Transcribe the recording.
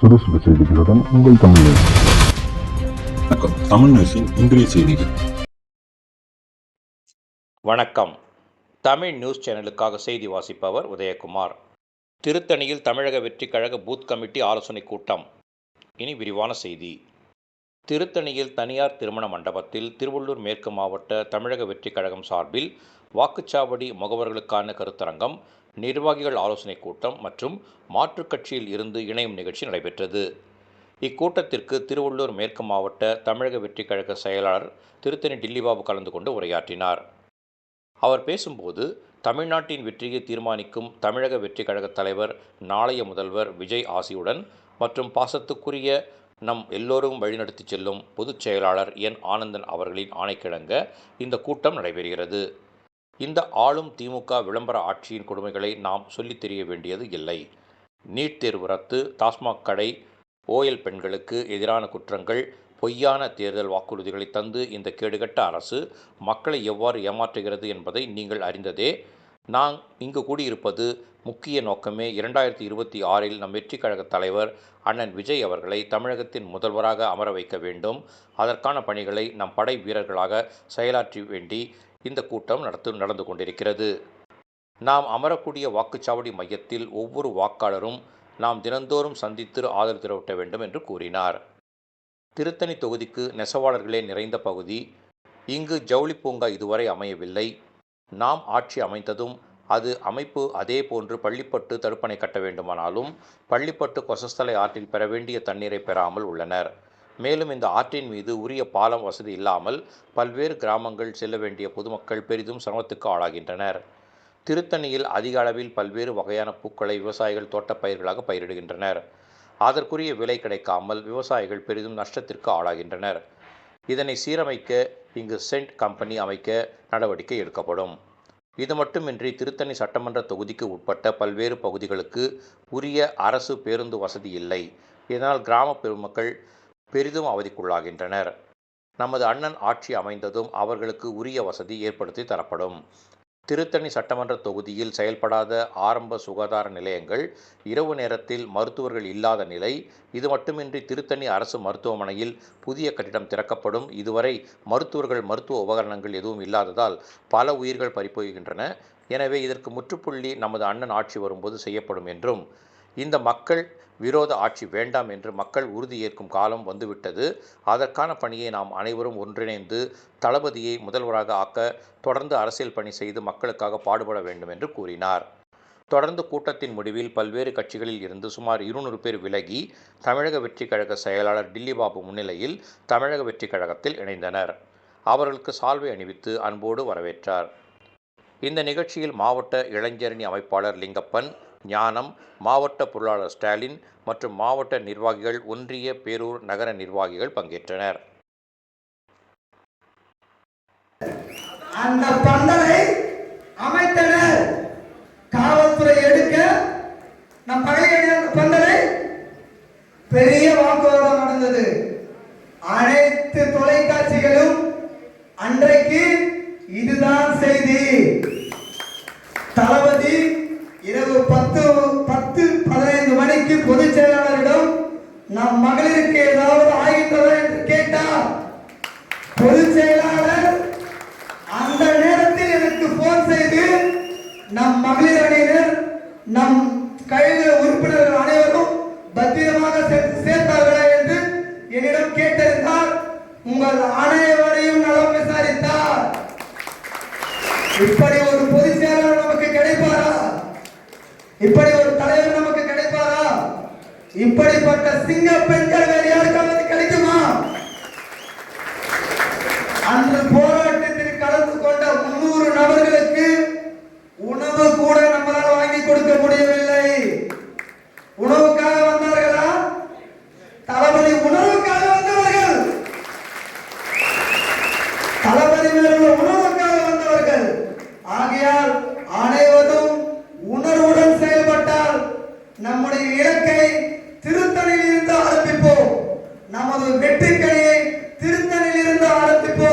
சுறுசுறு செய்திகளுடன் உங்கள் தமிழ் நியூஸ். வணக்கம். தமிழ் நியூஸின் இன்றைய செய்திகள். வணக்கம். தமிழ் நியூஸ் சேனலுக்காக செய்தி வாசிப்பவர் உதயகுமார். திருத்தணியில் தமிழக வெற்றிக் கழக பூத் கமிட்டி ஆலோசனைக் கூட்டம். இனி விரிவான செய்தி. திருத்தணியில் தனியார் திருமண மண்டபத்தில் திருவள்ளூர் மேற்கு மாவட்ட தமிழக வெற்றிக் கழகம் சார்பில் வாக்குச்சாவடி முகவர்களுக்கான கருத்தரங்கம் நிர்வாகிகள் ஆலோசனைக் கூட்டம் மற்றும் மாற்றுக் கட்சியில் இருந்து இணையும் நிகழ்ச்சி நடைபெற்றது. இக்கூட்டத்திற்கு திருவள்ளூர் மேற்கு மாவட்ட தமிழக வெற்றிக் கழக செயலாளர் திருத்தணி டில்லிபாபு கலந்து கொண்டு உரையாற்றினார். அவர் பேசும்போது தமிழ்நாட்டின் வெற்றியை தீர்மானிக்கும் தமிழக வெற்றிக் கழக தலைவர் நாளைய முதல்வர் விஜய் ஆசியுடன் மற்றும் பாசத்துக்குரிய நம் எல்லோரும் வழிநடத்திச் செல்லும் பொதுச் செயலாளர் என். ஆனந்தன் அவர்களின் ஆணைக்கிழங்க இந்த கூட்டம் நடைபெறுகிறது. இந்த ஆளும் திமுக விளம்பர ஆட்சியின் கொடுமைகளை நாம் சொல்லித் தெரிய வேண்டியது இல்லை. நீட் தேர்வு ரத்து டாஸ்மாக் கடை ஓயல் பெண்களுக்கு எதிரான குற்றங்கள் பொய்யான தேர்தல் வாக்குறுதிகளை தந்து இந்த கேடுகட்ட அரசு மக்களை எவ்வாறு ஏமாற்றுகிறது என்பதை நீங்கள் அறிந்ததே நான் இங்கு கூடியிருப்பது முக்கிய நோக்கமே இரண்டாயிரத்தி இருபத்தி ஆறில் நம் வெற்றி கழக தலைவர் அண்ணன் விஜய் அவர்களை தமிழகத்தின் முதல்வராக அமர வைக்க வேண்டும். அதற்கான பணிகளை நம் படை வீரர்களாக செயலாற்றி வேண்டி இந்த கூட்டம் நடத்து நடந்து கொண்டிருக்கிறது. நாம் அமரக்கூடிய வாக்குச்சாவடி மையத்தில் ஒவ்வொரு வாக்காளரும் நாம் தினந்தோறும் சந்தித்து ஆதரவு திரவிட்ட வேண்டும் என்று கூறினார். திருத்தணி தொகுதிக்கு நெசவாளர்களே நிறைந்த பகுதி. இங்கு ஜவுளி பூங்கா இதுவரை அமையவில்லை. நாம் ஆட்சி அமைந்ததும் அது அமைப்பு அதே போன்று பள்ளிப்பட்டு தடுப்பணை கட்ட வேண்டுமானாலும் பள்ளிப்பட்டு கொசஸ்தலை ஆற்றில் பெற வேண்டிய தண்ணீரை பெறாமல் உள்ளனர். மேலும் இந்த ஆற்றின் மீது உரிய பாலம் வசதி இல்லாமல் பல்வேறு கிராமங்கள் செல்ல வேண்டிய பொதுமக்கள் பெரிதும் சிரமத்துக்கு ஆளாகின்றனர். திருத்தணியில் அதிக அளவில் பல்வேறு வகையான பூக்களை விவசாயிகள் தோட்டப்பயிர்களாக பயிரிடுகின்றனர். அதற்குரிய விலை கிடைக்காமல் விவசாயிகள் பெரிதும் நஷ்டத்திற்கு ஆளாகின்றனர். இதனை சீரமைக்க இங்கு சென்ட் கம்பெனி அமைக்க நடவடிக்கை எடுக்கப்படும். இது மட்டுமின்றி திருத்தணி சட்டமன்ற தொகுதிக்கு உட்பட்ட பல்வேறு பகுதிகளுக்கு உரிய அரசு பேருந்து வசதி இல்லை. இதனால் கிராம பெருமக்கள் பெரிதும் அவதிக்குள்ளாகின்றனர். நமது அண்ணன் ஆட்சி அமைந்ததும் அவர்களுக்கு உரிய வசதி ஏற்படுத்தி தரப்படும். திருத்தணி சட்டமன்ற தொகுதியில் செயல்படாத ஆரம்ப சுகாதார நிலையங்கள் இரவு நேரத்தில் மருத்துவர்கள் இல்லாத நிலை. இது மட்டுமின்றி திருத்தணி அரசு மருத்துவமனையில் புதிய கட்டிடம் திறக்கப்படும். இதுவரை மருத்துவர்கள் மருத்துவ உபகரணங்கள் எதுவும் இல்லாததால் பல உயிர்கள் பறிப்போகின்றன எனவே இதற்கு முற்றுப்புள்ளி நமது அண்ணன் ஆட்சி வரும்போது செய்யப்படும் என்றும் இந்த மக்கள் விரோத ஆட்சி வேண்டாம் என்று மக்கள் உறுதியேற்கும் காலம் வந்துவிட்டது. அதற்கான பணியை நாம் அனைவரும் ஒன்றிணைந்து தளபதியை முதல்வராக ஆக்க தொடர்ந்து அரசியல் பணி செய்து மக்களுக்காக பாடுபட வேண்டும் என்று கூறினார். தொடர்ந்து கூட்டத்தின் முடிவில் பல்வேறு கட்சிகளில் இருந்து சுமார் இருநூறு பேர் விலகி தமிழக வெற்றிக் கழக செயலாளர் டில்லிபாபு முன்னிலையில் தமிழக வெற்றிக் கழகத்தில் இணைந்தனர். அவர்களுக்கு சால்வை அணிவித்து அன்போடு வரவேற்றார். இந்த நிகழ்ச்சியில் மாவட்ட இளைஞரணி அமைப்பாளர் லிங்கப்பன் ஞானம் மாவட்ட பொருளாளர் ஸ்டாலின் மற்றும் மாவட்ட நிர்வாகிகள் ஒன்றிய பேரூர் நகர நிர்வாகிகள் பங்கேற்றனர். அந்த பந்தலை அமைத்தனர் காவல்துறை எடுக்க நம் பகையணி அந்த பந்தலை பெரிய வாக்குவாதம் நடந்தது. அனைத்து தொலைக்காட்சிகளும் அன்றைக்கு இதுதான் செய்தி. தளபதி பத்து பத்து பதினைந்து மணிக்கு பொதுச் செயலாளரிடம் நம் மகளிருக்கு ஏதாவது ஆகின்றதா என்று கேட்டார். பொதுச் செயலாளர் அந்த நேரத்தில் எனக்கு போன் செய்து நம் மகளிர் அணியினர் நம் கழக உறுப்பினர்கள் அனைவரும் பத்திரமாக சேர்த்து சேர்த்தார்களா? என்று என்னிடம் கேட்டிருந்தார் உங்கள் அனைவரையும் நலம் விசாரித்தார். இப்படி ஒரு பொதுச் செயலாளர் நமக்கு கிடைப்பாரா இப்படி ஒரு தலைவர் நமக்கு கிடைப்பாரா? இப்படிப்பட்ட சிங்க பெண்கள் நம்முடைய இலக்கை திருத்தணியில் இருந்து ஆரம்பிப்போம். நமது வெற்றிக்கணியை திருத்தணியில் இருந்து ஆரம்பிப்போம்.